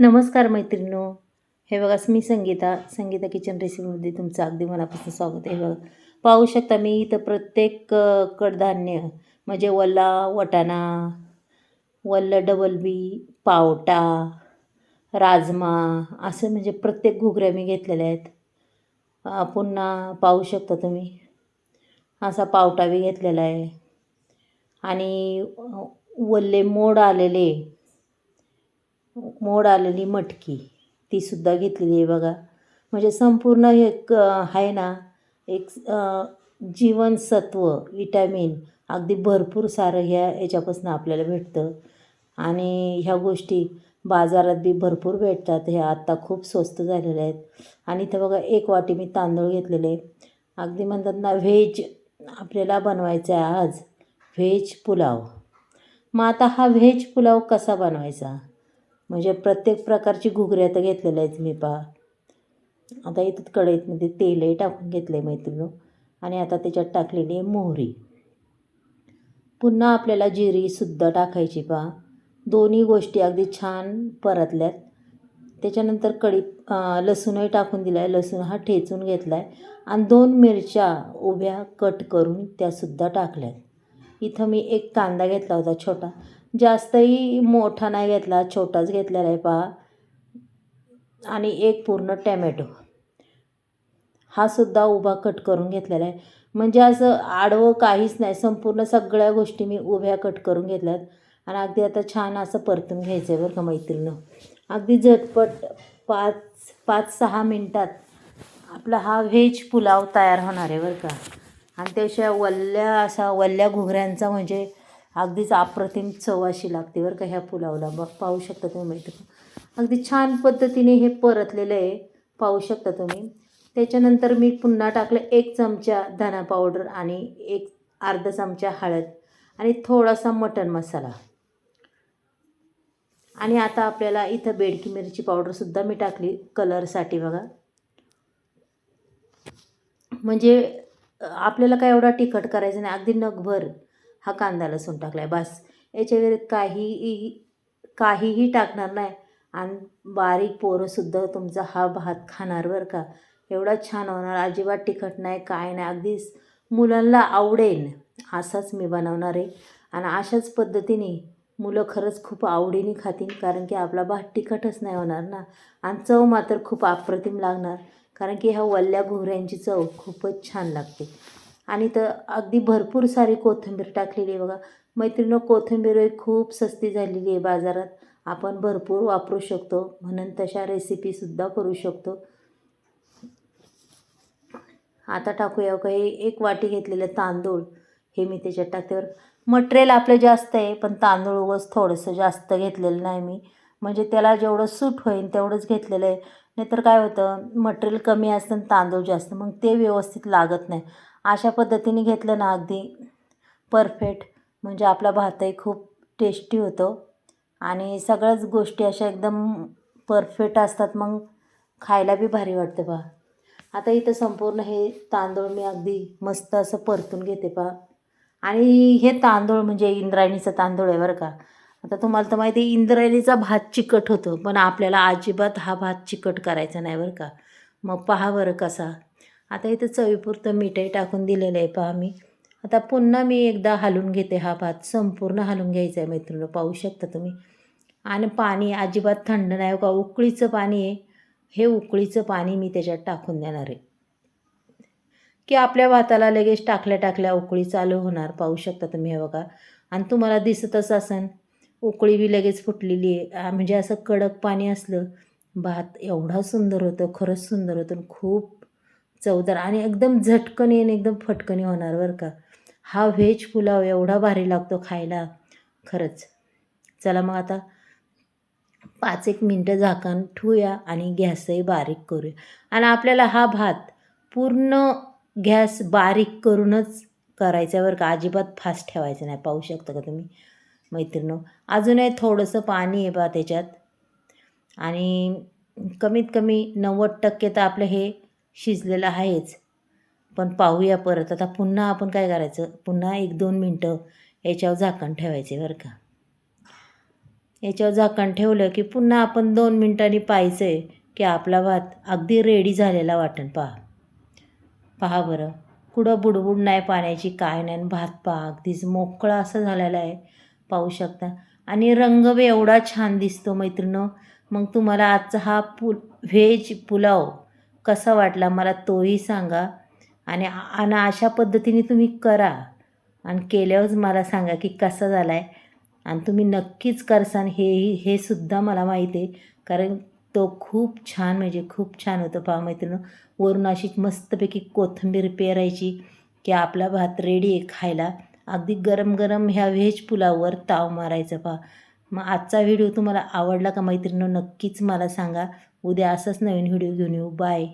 नमस्कार मैत्रिणो हे बघा मी संगीता संगीता किचन रेसिपीमध्ये तुमचं अगदी मनापासून स्वागत आहे. हे बघा पाहू शकता मी इथं प्रत्येक कडधान्य म्हणजे वल्ला वटाणा वल्ल डबल बी पावटा राजमा असं म्हणजे प्रत्येक घुगऱ्या मी घेतलेल्या आहेत. पुन्हा पाहू शकता तुम्ही असा पावटा बी घेतलेला आहे. आणि वल्ले मोड आलेले मोड आलेली मटकी. तीसुद्धा घेतलेली आहे बघा. म्हणजे संपूर्ण हे क आहे ना एक जीवनसत्व विटॅमिन अगदी भरपूर सारं ह्या याच्यापासून आपल्याला भेटतं. आणि ह्या गोष्टी बाजारात बी भरपूर भेटतात. ह्या आत्ता खूप स्वस्त झालेल्या आहेत. आणि इथं बघा एक वाटी मी तांदूळ घेतलेले. अगदी म्हणतात ना व्हेज आपल्याला बनवायचा आहे आज. व्हेज पुलाव. मग आता हा व्हेज पुलाव कसा बनवायचा? म्हणजे प्रत्येक प्रकारची घुगऱ्या तर घेतलेल्या आहेत मी पहा. आता इथं कढईतमध्ये तेलही टाकून घेतलं आहे मैत्रिणी. आणि आता त्याच्यात टाकलेली आहे मोहरी. पुन्हा आपल्याला जिरीसुद्धा टाकायची पहा. दोन्ही गोष्टी अगदी छान परतल्यात. त्याच्यानंतर कढी लसूणही टाकून दिला आहे लसूण हा ठेचून घेतला आहे आणि दोन मिरच्या उभ्या कट करून त्यासुद्धा टाकल्यात. इथं मी एक कांदा घेतला होता छोटा. जास्तही मोठा नाही घेतला छोटाच घेतलेला आहे पहा आणि एक पूर्ण टॅमॅटो. हा सुद्धा उभा कट करून घेतलेला आहे. म्हणजे असं आडवं काहीच नाही. संपूर्ण सगळ्या गोष्टी मी उभ्या कट करून घेतल्यात. आणि अगदी आता छान असं परतून घ्यायचं आहे बरं का मैत्रिणं अगदी झटपट पाच पाच सहा मिनटात आपला हा व्हेज पुलाव तयार होणार आहे बरं का. आणि त्याशिवाय वल्ल्या असा वल्ल्या घुगऱ्यांचा म्हणजे अगदीच अप्रतिम चव अशी लागते बरं का ह्या पुलावला. बघ पाहू शकता तुम्ही मैत्रिणी अगदी छान पद्धतीने हे परतलेलं आहे. पाहू शकता तुम्ही. त्याच्यानंतर मी पुन्हा टाकलं एक चमचा धना पावडर आणि एक अर्धा चमचा हळद आणि थोडासा मटण मसाला. आणि आता आपल्याला इथं बेडकी मिरची पावडरसुद्धा मी टाकली कलरसाठी बघा. म्हणजे आपल्याला काय एवढा तिखट करायचं नाही. अगदी नगभर हा कांदा लसूण टाकला आहे बस. याच्या व्यतिरिक्त काहीही काहीही टाकणार नाही. आणि बारीक पोरंसुद्धा तुमचा हा भात खाणार बरं का. एवढा छान होणार अजिबात तिखट नाही काय नाही. अगदीच मुलांना आवडेल असाच मी बनवणार आहे. आणि अशाच पद्धतीने मुलं खरंच खूप आवडीने खातील कारण की आपला भात तिखटच नाही होणार ना. आणि चव मात्र खूप अप्रतिम लागणार कारण की ह्या वल्ल्या घुगऱ्यांची चव खूपच छान लागते. आणि तर अगदी भरपूर सारी कोथिंबीर टाकलेली आहे बघा. मैत्रिणं कोथिंबीर खूप सस्ती झालेली आहे बाजारात. आपण भरपूर वापरू शकतो. म्हणून तशा रेसिपीसुद्धा करू शकतो. आता टाकूया का हे एक वाटी घेतलेलं तांदूळ हे मी त्याच्यात टाकते बरं. मटेरियल आपलं जास्त आहे पण तांदूळ उगस थोडंसं जास्त घेतलेलं नाही मी. म्हणजे त्याला जेवढं सूट होईल तेवढंच घेतलेलं आहे. नाहीतर काय होतं मटेरियल कमी असतं आणि तांदूळ जास्त. मग ते व्यवस्थित लागत नाही. अशा पद्धतीने घेतलं ना अगदी परफेक्ट. म्हणजे आपला भातही खूप टेस्टी होतो. आणि सगळ्याच गोष्टी अशा एकदम परफेक्ट असतात. मग खायला बी भारी वाटतं बा. आता इथं संपूर्ण हे तांदूळ मी अगदी मस्त असं परतून घेते पहा आणि हे तांदूळ म्हणजे इंद्रायणीचा तांदूळ आहे बरं का. आता तुम्हाला तर माहिती आहे इंद्रायणीचा भात चिकट होतो. पण आपल्याला अजिबात हा भात चिकट करायचा नाही बरं का. मग पहा बरं कसा. आता इथं चवीपुरतं मीठही टाकून दिलेलं आहे पहा मी. आता पुन्हा मी एकदा हलवून घेते हा भात. संपूर्ण हलवून घ्यायचा आहे मैत्रिणीनं पाहू शकता तुम्ही. आणि पाणी अजिबात थंड नाही हो का? उकळीचं पाणी आहे. हे उकळीचं पाणी मी त्याच्यात टाकून देणार आहे. की आपल्या भाताला लगेच टाकल्या टाकल्या उकळी चालू होणार पाहू शकता तुम्ही हे बघा. आणि तुम्हाला दिसतच असन उकळी बी लगेच फुटलेली आहे. म्हणजे असं कडक पाणी असलं भात एवढा सुंदर होतं खरंच सुंदर होतं आणि खूप चवदार आणि एकदम झटकन येऊन एकदम फटकनी होणार बरं का. हा व्हेज पुलाव एवढा भारी लागतो खायला. खरंच. चला मग आता पाच एक मिनटं झाकण ठेवूया आणि गॅसही बारीक करूया. आणि आपल्याला हा भात पूर्ण गॅस बारीक करूनच करायचा बरं का. अजिबात फास्ट ठेवायचं नाही. पाहू शकता का तुम्ही? मैत्रिणी अजूनही थोडंसं पाणी आहे बा त्याच्यात. आणि कमीत कमी नव्वद टक्के तर आपलं हे शिजलेलं आहेच. पण पाहूया परत. आता पुन्हा आपण काय करायचं? पुन्हा एक दोन मिनटं याच्यावर झाकण ठेवायचे बरं का. याच्यावर झाकण ठेवलं की पुन्हा आपण दोन मिनटांनी पाहायचं आहे की आपला भात अगदी रेडी झालेला वाटण पहा. पहा बरं. कुठं बुडबुड नाही पाण्याची काय नाही. आणि भात पहा अगदीच मोकळा असं झालेला आहे. पाहू शकता. आणि रंग बी एवढा छान दिसतो मैत्रिणं. मग तुम्हाला आजचा हा पु व्हेज पुलाव कसा वाटला मला तोही सांगा. आणि आणि अशा पद्धतीने तुम्ही करा. आणि केल्यावरच मला सांगा की कसा झाला आहे आणि तुम्ही नक्कीच करसान. हेही हे सुद्धा मला माहीत आहे. कारण तो खूप छान म्हणजे खूप छान होतं पहा मैत्रिणी वरून अशी मस्तपैकी कोथिंबीर पेरायची की आपला भात रेडी आहे खायला. अगदी गरम गरम ह्या व्हेज पुलाववर ताव मारायचं पहा. मग आजचा व्हिडिओ तुम्हाला आवडला का मैत्रिणीनं नक्कीच मला सांगा. उद्या असंच नवीन व्हिडिओ घेऊन येऊ. बाय.